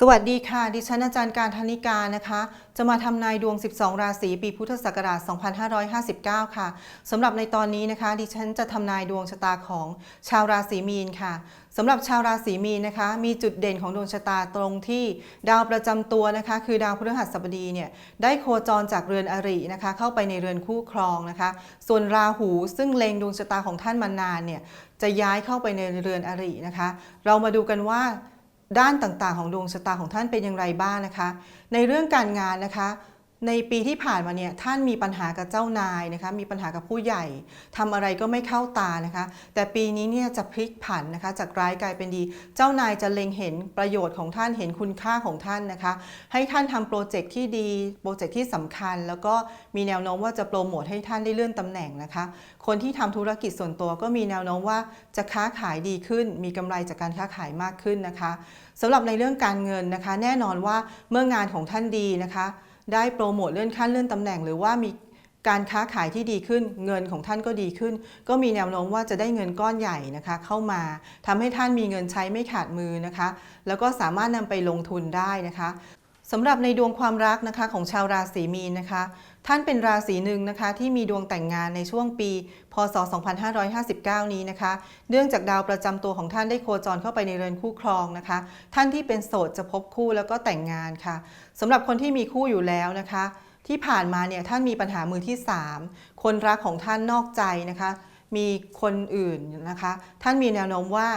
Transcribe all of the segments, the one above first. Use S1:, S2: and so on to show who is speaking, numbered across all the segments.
S1: สวัสดีค่ะ ดิฉันอาจารย์การธนิกานะคะ จะมาทำนายดวง 12 ราศีปีพุทธศักราช 2559 ค่ะสำหรับในตอนนี้นะคะ ดิฉันจะทำนายดวงชะตาของชาวราศีมีนค่ะสำหรับชาวราศีมีนนะคะ มีจุดเด่นของดวงชะตาตรงที่ดาวประจำตัวนะคะ คือดาวพฤหัสบดีเนี่ยได้โคจรจากเรือนอรินะคะ เข้าไปในเรือนคู่ครองนะคะ ส่วนราหูซึ่งเล็งดวงชะตาของท่านมานานเนี่ยจะย้ายเข้าไปในเรือนอรินะคะ เรามาดูกันว่า ด้านต่างๆ ของดวงชะตาของท่านเป็นอย่างไรบ้างนะคะ ในเรื่องการงานนะคะ ในปีที่ผ่านมาเนี่ยท่านมีปัญหากับเจ้านายนะคะมีปัญหากับผู้ใหญ่ทำอะไรก็ไม่เข้าตานะคะ แต่ปีนี้เนี่ยจะพลิกผันนะคะจากร้ายกลายเป็นดี เจ้านายจะเล็งเห็นประโยชน์ของท่านเห็นคุณค่าของท่านนะคะ ให้ท่านทำโปรเจกต์ที่ดีโปรเจกต์ที่สำคัญ แล้วก็มีแนวโน้มว่าจะโปรโมทให้ท่านได้เลื่อนตำแหน่งนะคะ คนที่ทำธุรกิจส่วนตัวก็มีแนวโน้มว่าจะค้าขายดีขึ้น มีกำไรจากการค้าขายมากขึ้นนะคะสำหรับในเรื่องการเงินนะคะ แน่นอนว่าเมื่องานของท่านดีนะคะ ได้โปรโมทเลื่อนขั้นเลื่อนตำแหน่ง หรือว่ามีการค้าขายที่ดีขึ้น เงินของท่านก็ดีขึ้น ก็มีแนวโน้มว่าจะได้เงินก้อนใหญ่นะคะ เข้ามาทำให้ท่านมีเงินใช้ไม่ขาดมือนะคะ แล้วก็สามารถนำไปลงทุนได้นะคะ สำหรับในดวงความรักนะคะของชาวราศีมีนนะคะ ท่านเป็นราศีหนึ่งนะคะที่มีดวงแต่งงานในช่วงปี พศ 2559 นี้นะคะ เนื่องจากดาวประจำตัวของท่านได้โคจรเข้าไปในเรือนคู่ครองนะคะ ท่านที่เป็นโสดจะพบคู่แล้วก็แต่งงานค่ะสำหรับคนที่มีคู่อยู่แล้วนะคะ ที่ผ่านมาเนี่ยท่านมีปัญหามือที่ 3 คนรักของท่านนอกใจนะคะ มีคนอื่นนะคะ ท่านมีแนวโน้มว่า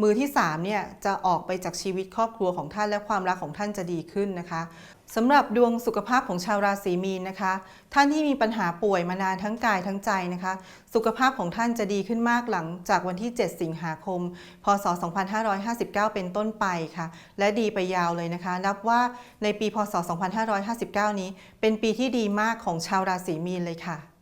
S1: มือที่3เนี่ยจะออกไปจากชีวิตครอบครัวของท่านและความรักของท่านจะดีขึ้นนะคะสำหรับดวงสุขภาพของชาวราศีมีนนะคะ ท่านที่มีปัญหาป่วยมานานทั้งกายทั้งใจนะคะ สุขภาพของท่านจะดีขึ้นมากหลังจากวันที่ 7 สิงหาคม พศ 2559 เป็นต้นไปค่ะ และดีไปยาวเลยนะคะ นับว่าในปีพศ 2559 นี้ เป็นปีที่ดีมากของชาวราศีมีนเลยค่ะ